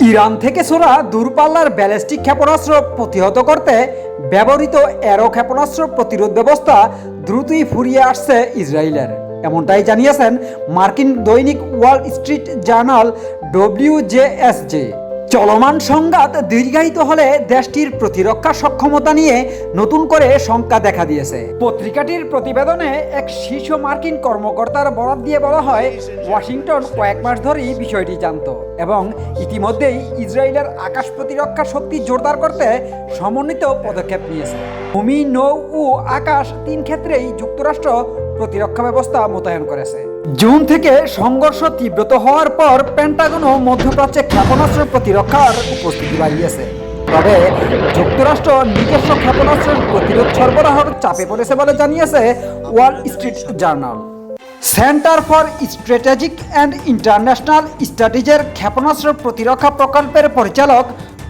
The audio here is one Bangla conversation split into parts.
ইরান থেকে ছোড়া দূরপাল্লার ব্যালিস্টিক ক্ষেপণাস্ত্র প্রতিহত করতে ব্যবহৃত অ্যারো ক্ষেপণাস্ত্র প্রতিরোধ ব্যবস্থা দ্রুতই ফুরিয়ে আসছে ইসরায়েলের। এমনটাই জানিয়েছেন মার্কিন দৈনিক ওয়াল স্ট্রিট জার্নাল ডব্লিউজেএসজে চলমান সংঘাত দীর্ঘায়িত হলে দেশটির প্রতিরক্ষা সক্ষমতা নিয়ে নতুন করে শঙ্কা দেখা দিয়েছে। পত্রিকাটির প্রতিবেদনে এক শীর্ষ মার্কিন কর্মকর্তার বরাত দিয়ে বলা হয়, ওয়াশিংটন কয়েক মাস ধরেই বিষয়টি জানত এবং ইতিমধ্যেই ইসরায়েলের আকাশ প্রতিরক্ষা শক্তি জোরদার করতে সমন্বিত পদক্ষেপ নিয়েছে। ভূমি, নৌ ও আকাশ তিন ক্ষেত্রেই যুক্তরাষ্ট্র প্রতিরক্ষা ব্যবস্থা মোতায়েন করেছে। জুন থেকে সংঘর্ষ তীব্রত হওয়ার পর পেন্টাগনও মধ্যপ্রাচ্যে ক্ষেপণাস্ত্র প্রতিরক্ষার উপস্থিতি বাড়িয়েছে। তবে যুক্তরাষ্ট্র নিজস্ব ক্ষেপণাস্ত্রের প্রতিরোধ সরবরাহর চাপে পড়েছে বলে জানিয়েছে Wall Street Journal Center for Strategic and International স্ট্র্যাটেজির ক্ষেপণাস্ত্র প্রতিরক্ষা প্রকল্পের পরিচালক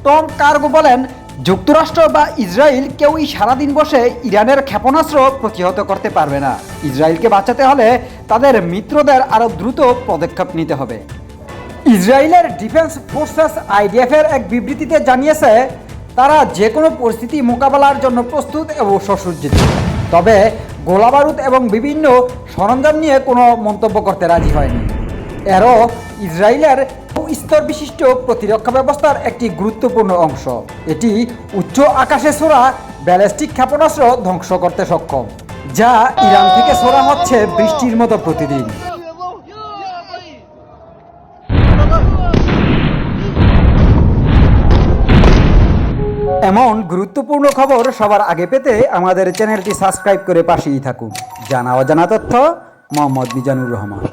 টম কার্গো বলেন যুক্তরাষ্ট্র বা ইসরায়েল কেউই সারাদিন বসে ইরানের ক্ষেপণাস্ত্র প্রতিহত করতে পারবে না। ইসরায়েলকে বাঁচাতে হলে তাদের মিত্রদের আরও দ্রুত পদক্ষেপ নিতে হবে। ইসরায়েলের ডিফেন্স ফোর্সেস আইডিএফ এর এক বিবৃতিতে জানিয়েছে, তারা যে কোনো পরিস্থিতি মোকাবেলার জন্য প্রস্তুত এবং সসজ্জিত। তবে গোলাবারুদ এবং বিভিন্ন সরঞ্জাম নিয়ে কোনো মন্তব্য করতে রাজি হয়নি। এরও ইসরায়েলের স্তর বিশিষ্ট প্রতিরক্ষা ব্যবস্থার একটি গুরুত্বপূর্ণ অংশ। এটি উচ্চ আকাশে ছোড়া ব্যালিস্টিক ক্ষেপণাস্ত্র ধ্বংস করতে সক্ষম, যা ইরান থেকে ছোড়া হচ্ছে বৃষ্টির মতো প্রতিদিন। এমন গুরুত্বপূর্ণ খবর সবার আগে পেতে আমাদের চ্যানেলটি সাবস্ক্রাইব করে পাশেই থাকুন। জানা অজানা তথ্য, মোহাম্মদ মিজানুর রহমান।